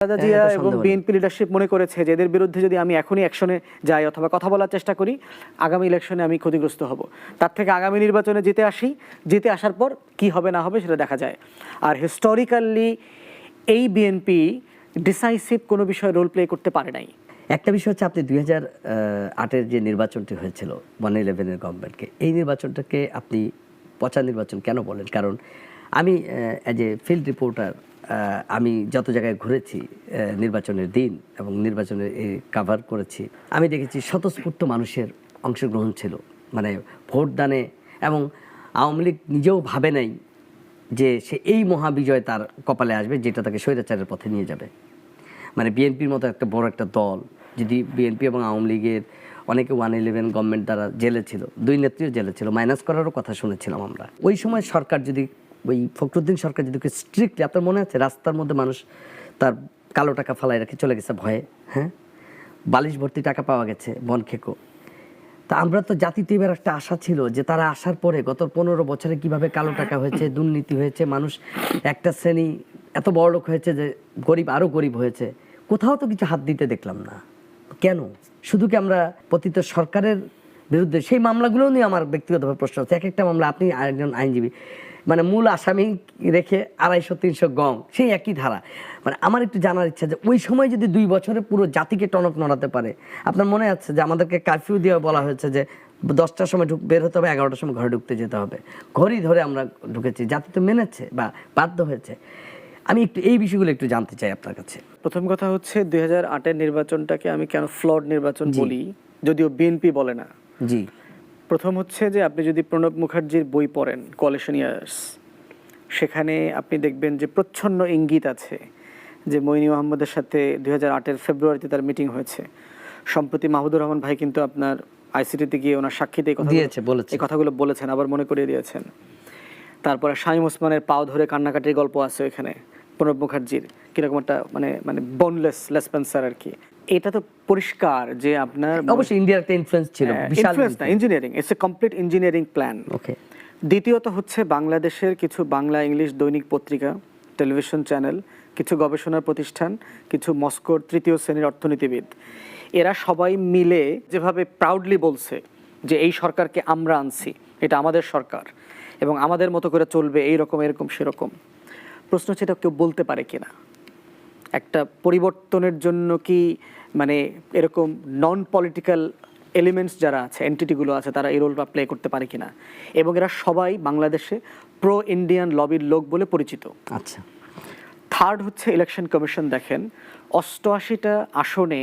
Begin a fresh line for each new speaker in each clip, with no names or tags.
খালেদা
হ্যাঁ,
জিয়া এবং BNP leadership মনে করেছে যে এদের বিরুদ্ধে যদি আমি এখনই অ্যাকশনে যাই অথবা কথা বলার চেষ্টা করি আগামী ইলেকশনে আমি ক্ষতিগ্রস্ত হব। তার থেকে আগামী নির্বাচনে জিতে আসি। জিতে আসার পর কি হবে না হবে সেটা দেখা যায়। আর হিস্টোরিক্যালি এই বিএনপি ডিসাইসিভ কোনো বিষয়ে রোল প্লে করতে পারে নাই।
একটা বিষয় হচ্ছে আপনি দুই হাজার আটের যে নির্বাচনটি হয়েছিল ওয়ান ইলেভেনের গভর্নমেন্টকে এই নির্বাচনটাকে আপনি পচা নির্বাচন কেন বলেন? কারণ আমি অ্যাজ এ ফিল্ড রিপোর্টার আমি যত জায়গায় ঘুরেছি নির্বাচনের দিন এবং নির্বাচনের কাভার করেছি, আমি দেখেছি স্বতঃস্ফূর্ত মানুষের অংশগ্রহণ ছিল। মানে ভোটদানে এবং আওয়ামী লীগ নিজেও ভাবে নাই যে সে এই মহাবিজয় তার কপালে আসবে, যেটা তাকে স্বৈরাচারের পথে নিয়ে যাবে। মানে বিএনপির মতো একটা বড় একটা দল, যদি বিএনপি এবং আওয়ামী লীগের অনেকে ওয়ান ইলেভেন গভর্নমেন্ট দ্বারা জেলে ছিল, দুই নেত্রীও জেলে ছিল মাইনাস করারও কথা শুনেছিলাম আমরা। ওই সময় সরকার যদি ওই ফখরুদ্দিন সরকার যদি স্ট্রিক্টলি আপনার মনে আছে? রাস্তার মধ্যে মানুষ তার কালো টাকা ফালাই রাখে চলে গেছে ভয়ে হ্যাঁ? বালিশ ভর্তি টাকা পাওয়া গেছে বন খেকো। তা আমরা তো জাতিতে এবার একটা আশা ছিল যে তারা আসার পরে গত পনেরো বছরে কীভাবে কালো টাকা হয়েছে, দুর্নীতি হয়েছে, মানুষ একটা শ্রেণি এত বড় লোক হয়েছে যে গরিব আরও গরিব হয়েছে। কোথাও তো কিছু হাত দিতে দেখলাম না। কেন? শুধু কি আমরা পতিত সরকারের বিরুদ্ধে সেই মামলাগুলো নিয়ে আমার ব্যক্তিগতভাবে প্রশ্ন আছে। এক একটা মামলা আপনি একজন আইনজীবী মানে মূল আসামি রেখে আড়াইশো তিনশো গং সেই একই ধারা। মানে আমার একটু জানার ইচ্ছা যে ওই সময় যদি দুই বছরে পুরো জাতিকে টনক নড়াতে পারে আপনার মনে আছে যে আমাদেরকে কারফিউ দিয়ে বলা হয়েছে যে দশটার সময় ঢুক বের হতে হবে এগারোটার সময় ঘরে ঢুকতে যেতে হবে। ঘড়ি ধরে আমরা ঢুকেছি জাতি তো মেনেছে বা বাধ্য হয়েছে। আমি একটু এই বিষয়গুলো একটু জানতে চাই আপনার কাছে।
প্রথম কথা হচ্ছে দুই হাজার আটের নির্বাচনটাকে আমি কেন ফ্লড নির্বাচন বলি যদিও বিএনপি বলে না।
জি।
প্রথম হচ্ছে যে আপনি যদি প্রণব মুখার্জির বই পড়েন কোয়ালিশন ইয়ার্স সেখানে আপনি দেখবেন যে প্রচ্ছন্ন ইঙ্গিত আছে যে মইনি মোহাম্মদের সাথে দুই হাজার আটের ফেব্রুয়ারিতে তার মিটিং হয়েছে। সম্প্রতি মাহমুদুর রহমান ভাই কিন্তু আপনার আইসিটিতে গিয়ে ওনার সাক্ষীতে এই কথা
দিয়েছে, বলেছে।
এই কথাগুলো বলেছেন আবার মনে করিয়ে দিয়েছেন। তারপরে শাহিম ওসমানের পাও ধরে কান্নাকাটির গল্প আছে ওইখানে প্রণব মুখার্জির। কীরকম একটা মানে মানে বোনলেস লেসপেন্সার আর কি। এটা তো পরিষ্কার যে আপনার
অবশ্যই ইন্ডিয়ার একটা ইনফ্লুয়েন্স ছিল বিশাল
ইনফ্লুয়েন্স না engineering it's a complete engineering plan
okay
দ্বিতীয়ত হচ্ছে বাংলাদেশের কিছু বাংলা ইংলিশ দৈনিক পত্রিকা টেলিভিশন চ্যানেল কিছু গবেষণা প্রতিষ্ঠান কিছু মস্কোর তৃতীয় শ্রেণির অর্থনীতিবিদ। এরা সবাই মিলে যেভাবে প্রাউডলি বলছে যে এই সরকারকে আমরা আনছি এটা আমাদের সরকার এবং আমাদের মতো করে চলবে এই রকম এরকম সেরকম। প্রশ্ন হচ্ছে এটা কেউ বলতে পারে কিনা? একটা পরিবর্তনের জন্য কি মানে এরকম নন পলিটিক্যাল এলিমেন্টস যারা আছে এন্টিটিগুলো আছে তারা এই রোলটা প্লে করতে পারে কিনা? এবং এরা সবাই বাংলাদেশে প্রো ইন্ডিয়ান লবির লোক বলে পরিচিত।
আচ্ছা।
থার্ড হচ্ছে ইলেকশন কমিশন দেখেন অষ্টআশিটা আসনে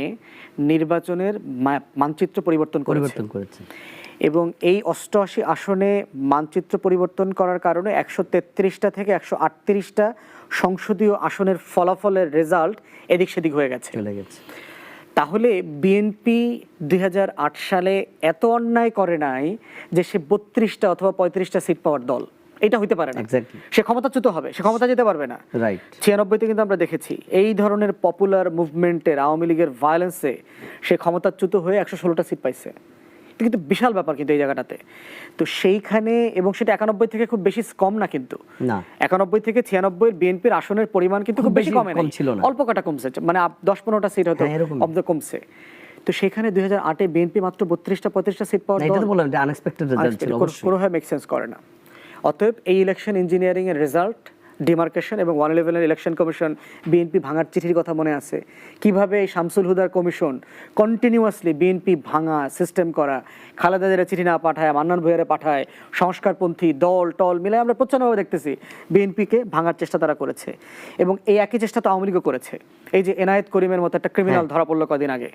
নির্বাচনের মানচিত্র পরিবর্তন
পরিবর্তন করেছে।
এবং এই অষ্টআশি আসনে মানচিত্র পরিবর্তন করার কারণে একশো তেত্রিশটা থেকে একশো আটত্রিশটা সংসদীয় আসনের ফলাফলের রেজাল্ট এদিক সেদিক হয়ে গেছে।
চলে গেছে।
তাহলে বিএনপি দুই হাজার আট সালে এত অন্যায় করে নাই যে সে বত্রিশটা অথবা পঁয়ত্রিশটা সিট পাওয়ার দল। এটা হইতে পারে না. সে ক্ষমতাচ্যুত হবে সে ক্ষমতা যেতে পারবে না।
রাইট
ছিয়ানব্বইতে কিন্তু আমরা দেখেছি এই ধরনের পপুলার মুভমেন্টের আওয়ামী লীগের ভায়োলেন্সে সে ক্ষমতাচ্যুত হয়ে একশো ষোলোটা সিট পাইছে। কিন্তু বিশাল ব্যাপার কিন্তু এই জায়গাটাতে। তো সেইখানে এবং সেটা একানব্বই থেকে খুব বেশি কম না কিন্তু। একানব্বই থেকে ছিয়ানব্বই বিএনপির আসনের পরিমাণ কিন্তু খুব বেশি কমে
ছিল
অল্প কাটা কমছে মানে দশ পনেরোটা সিট হয়তো
হ্যাঁ,
অব্দ কমছে। তো সেখানে দুই হাজার আটে বিএনপি মাত্র বত্রিশটা পঁয়ত্রিশটা সিট
পাওয়া
কোনোভাবে মেক সেন্স করে না। অতএব এই ইলেকশন ইঞ্জিনিয়ারিং এর রেজাল্ট ডিমার্কেশন এবং ওয়ান ইলেভেনের ইলেকশন কমিশন বিএনপি ভাঙার চিঠির কথা মনে আছে। কীভাবে এই শামসুল হুদার কমিশন কন্টিনিউয়াসলি বিএনপি ভাঙা সিস্টেম করা খালেদা জিরা চিঠি না পাঠায় মান্নান ভুয়ারে পাঠায় সংস্কারপন্থী দল টল মিলে আমরা প্রচ্ছন্নভাবে দেখতেছি বিএনপিকে ভাঙার চেষ্টা তারা করেছে। এবং এই একই চেষ্টা তো আওয়ামী লীগও করেছে। এই যে এনায়েত করিমের মতো একটা ক্রিমিনাল ধরা পড়ল কদিন আগে।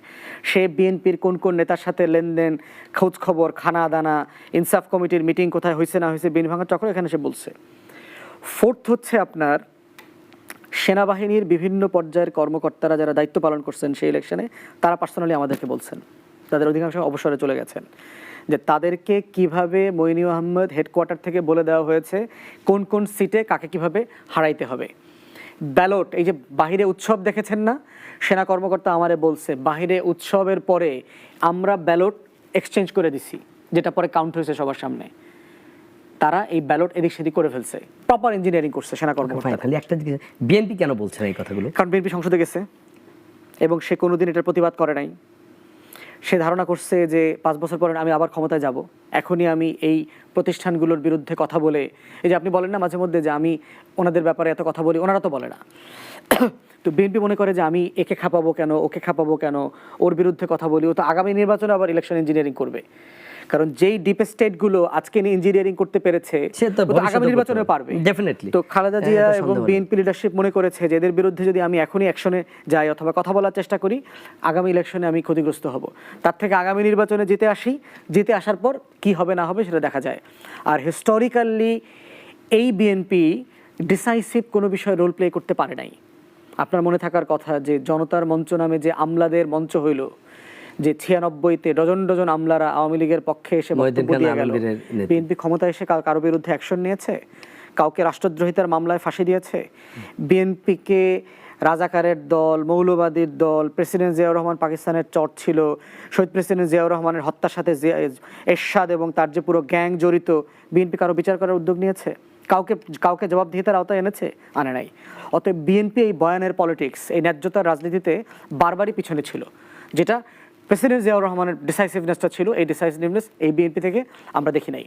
সে বিএনপির কোন কোন নেতার সাথে লেনদেন খোঁজ খবর খানা দানা ইনসাফ কমিটির মিটিং কোথায় হয়েছে না হয়েছে বিন ভাঙার চক্র এখানে সে বলছে। ফোর্থ হচ্ছে আপনার সেনাবাহিনীর বিভিন্ন পর্যায়ের কর্মকর্তারা যারা দায়িত্ব পালন করছেন সেই ইলেকশনে তারা পার্সোনালি আমাদেরকে বলছেন। তাদের অধিকাংশ অবসরে চলে গেছেন। যে তাদেরকে কীভাবে মইনু আহমদ হেডকোয়ার্টার থেকে বলে দেওয়া হয়েছে, কোন কোন সিটে কাকে কীভাবে হারাইতে হবে। ব্যালট, এই যে বাহিরে উৎসব দেখেছেন না? সেনা কর্মকর্তা আমারে বলছে, বাহিরে উৎসবের পরে আমরা ব্যালট এক্সচেঞ্জ করে দিছি, যেটা পরে কাউন্ট হয়েছে সবার সামনে। তারা এই ব্যালট এদিক সেদিক করে ফেলছে। প্রপার ইঞ্জিনিয়ারিং করছে সেনা
খালি একটা জিনিস বিএনপি কেন বলছে না এই কথাগুলো?
কারণ বিএনপি সংসদে গেছে এবং সে কোনোদিন এটার প্রতিবাদ করে নাই। সে ধারণা করছে যে পাঁচ বছর পরে আমি আবার ক্ষমতায় যাব। এখনই আমি এই প্রতিষ্ঠানগুলোর বিরুদ্ধে কথা বলে এই যে আপনি বলেন না মাঝে মধ্যে যে আমি ওনাদের ব্যাপারে এত কথা বলি ওনারা তো বলে না। তো বিএনপি মনে করে যে আমি একে খাপাবো কেন ওকে খাপাবো কেন ওর বিরুদ্ধে কথা বলি ও তো আগামী নির্বাচনে আবার ইলেকশন ইঞ্জিনিয়ারিং করবে। কারণ যেই ডিপ স্টেটগুলো আজকে ইঞ্জিনিয়ারিং করতে পেরেছে আগামী নির্বাচনে পারবে।
Definitely.
তো খালেদা
হ্যাঁ,
জিয়া এবং বিএনপি লিডারশিপ মনে করেছে যে এদের বিরুদ্ধে যদি আমি এখনই অ্যাকশনে যাই অথবা কথা বলার চেষ্টা করি আগামী ইলেকশনে আমি ক্ষতিগ্রস্ত হব। তার থেকে আগামী নির্বাচনে জিতে আসি। জিতে আসার পর কি হবে না হবে সেটা দেখা যায়। আর হিস্টোরিক্যালি এই বিএনপি ডিসাইসিভ কোনো বিষয়ে রোল প্লে করতে পারে নাই। আপনার মনে থাকার কথা যে জনতার মঞ্চ নামে যে আমলাদের মঞ্চ হইল যে ছিয়ানব্বইতে ডজন ডজন আমলারা আওয়ামী লীগের পক্ষে এসে বক্তব্য দিয়ে গেল। বিএনপি ক্ষমতা এসে কা- কারও বিরুদ্ধে অ্যাকশন নিয়েছে? কাউকে রাষ্ট্রদ্রোহিতার মামলায় ফাঁসি দিয়েছে? বিএনপিকে রাজাকারের দল মৌলবাদীর দল প্রেসিডেন্ট জিয়াউর রহমান পাকিস্তানের চট ছিল শহীদ প্রেসিডেন্ট জিয়াউর রহমানের হত্যার সাথে এরশাদ এবং তার যে পুরো গ্যাং জড়িত বিএনপি কারও বিচার করার উদ্যোগ নিয়েছে? কাউকে কাউকে জবাবদিহিতার আওতায় এনেছে? আনে নাই। অতএব বিএনপি এই বয়ানের পলিটিক্স এই ন্যায্যতার রাজনীতিতে বারবারই পিছনে ছিল। যেটা প্রেসিডেন্ট জিয়াউর রহমানের ডিসাইসিভনেসটা ছিল। এই ডিসাইসিভনেস এই বিএনপি থেকে আমরা দেখি নাই।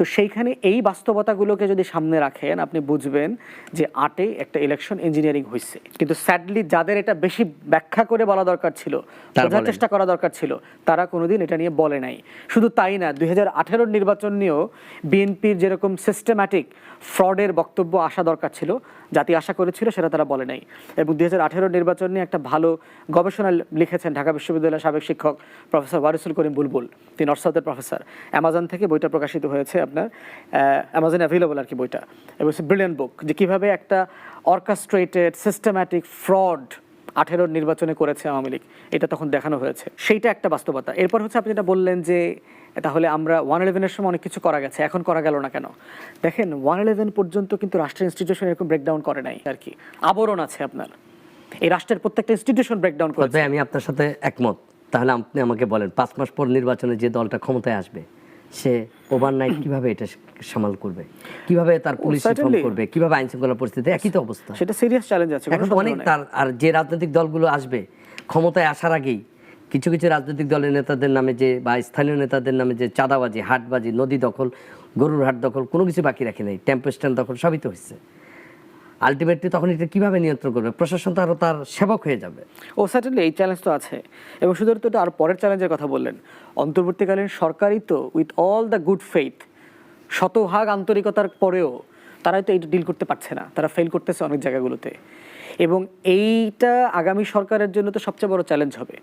তো সেইখানে এই বাস্তবতাগুলোকে যদি সামনে রাখেন আপনি বুঝবেন যে আটে একটা ইলেকশন ইঞ্জিনিয়ারিং হয়েছে কিন্তু স্যাডলি যাদের এটা বেশি ব্যাখ্যা করে বলা দরকার ছিল বোঝার চেষ্টা করা দরকার ছিল তারা কোনোদিন এটা নিয়ে বলে নাই। শুধু তাই না দুই হাজার নির্বাচন নিয়েও বিএনপির যেরকম সিস্টেম্যাটিক ফ্রডের বক্তব্য আসা দরকার ছিল জাতি আশা করেছিল সেটা তারা বলে নাই। এবং দু হাজার নির্বাচন নিয়ে একটা ভালো গবেষণা লিখেছেন ঢাকা বিশ্ববিদ্যালয়ের সাবেক শিক্ষক প্রফেসর ওয়ারিসুল করিম বুলবুল, তিনি নর্থ সাউথের প্রফেসর। অ্যামাজন থেকে বইটা প্রকাশিত হয়েছে আপনার অ্যামাজন অ্যাভেলেবল আর কি বইটা। এবং ব্রিলিয়ান বুক যে কীভাবে একটা অর্কাস্ট্রেটেড সিস্টেম্যাটিক ফ্রড আঠেরোর নির্বাচনে করেছে আওয়ামী লীগ, এটা তখন দেখানো হয়েছে। সেইটা একটা বাস্তবতা। এরপর হচ্ছে আপনি যেটা বললেন যে, তাহলে আমরা ওয়ান ইলেভেনের সময় অনেক কিছু করা গেছে, এখন করা গেল না কেন? দেখেন, ওয়ান ইলেভেন পর্যন্ত কিন্তু রাষ্ট্রের ইনস্টিটিউশন এরকম ব্রেকডাউন করে নাই আর কি। আবরণ আছে আপনার। এই রাষ্ট্রের প্রত্যেকটা ইনস্টিটিউশন ব্রেকডাউন
ভাই, আমি আপনার সাথে একমত। তাহলে আপনি আমাকে বলেন, পাঁচ মাস পর নির্বাচনে যে দলটা ক্ষমতায় আসবে সে ওভারনাইট কীভাবে এটা সামাল করবে? কীভাবে তার পুলিশ রিফর্ম করবে? কীভাবে আইন শৃঙ্খলা পরিস্থিতি? একই তো অবস্থা।
সেটা সিরিয়াস চ্যালেঞ্জ আছে
এখন তো অনেক তার আর যে রাজনৈতিক দলগুলো আসবে ক্ষমতায় আসার আগেই কিছু কিছু রাজনৈতিক দলের নেতাদের নামে যে বা স্থানীয় নেতাদের নামে যে চাঁদাবাজি হাটবাজি নদী দখল গরুর হাট দখল কোনো কিছু বাকি রাখে নাই। টেম্পো স্ট্যান্ড দখল সবই তো হচ্ছে আলটিমেটলি তখন এটা কীভাবে নিয়ন্ত্রণ করবে? প্রশাসন তো তার সেবক হয়ে যাবে।
ও সার্টেনলি এই চ্যালেঞ্জ তো আছে। এবং শুধু তো আর পরের চ্যালেঞ্জের কথা বললেন। অন্তর্বর্তীকালীন সরকারই তো with all the good faith শতভাগ আন্তরিকতার পরেও তারাই তো এইটা ডিল করতে পারছে না। তারা ফেল করতেছে অনেক জায়গাগুলোতে। এবং এইটা আগামী সরকারের জন্য তো সবচেয়ে বড় চ্যালেঞ্জ হবে।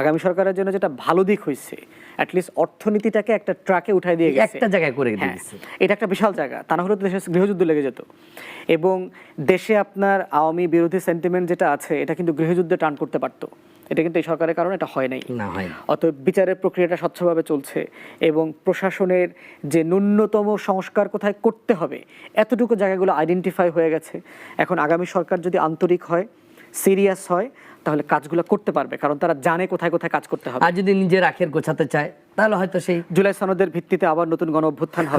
আগামী সরকারের জন্য যেটা ভালো দিক হয়েছে অ্যাটলিস্ট অর্থনীতিটাকে একটা ট্রাকে উঠাই দিয়ে গেছে।
একটা জায়গায় করে দিয়ে
হ্যাঁ, এটা একটা বিশাল জায়গা। তা না হলে তো দেশে গৃহযুদ্ধ লেগে যেত। এবং দেশে আপনার আওয়ামী বিরোধী সেন্টিমেন্ট যেটা আছে এটা কিন্তু গৃহযুদ্ধে টান করতে পারতো। এটা কিন্তু এই সরকারের কারণে এটা হয় নাই।
হয়।
অতএব বিচারের প্রক্রিয়াটা স্বচ্ছভাবে চলছে এবং প্রশাসনের যে ন্যূনতম সংস্কার কোথায় করতে হবে এতটুকু জায়গাগুলো আইডেন্টিফাই হয়ে গেছে। এখন আগামী সরকার যদি আন্তরিক হয় সিরিয়াস হয় তাহলে কাজগুলো করতে পারবে কারণ তারা জানে কোথায় কোথায় কাজ করতে হবে।
আর যদি নিজের আখের গোছাতে চায় তাহলে হয়তো সেই
জুলাই সনদের ভিত্তিতে আবার নতুন গণ অভ্যুত্থান হবে।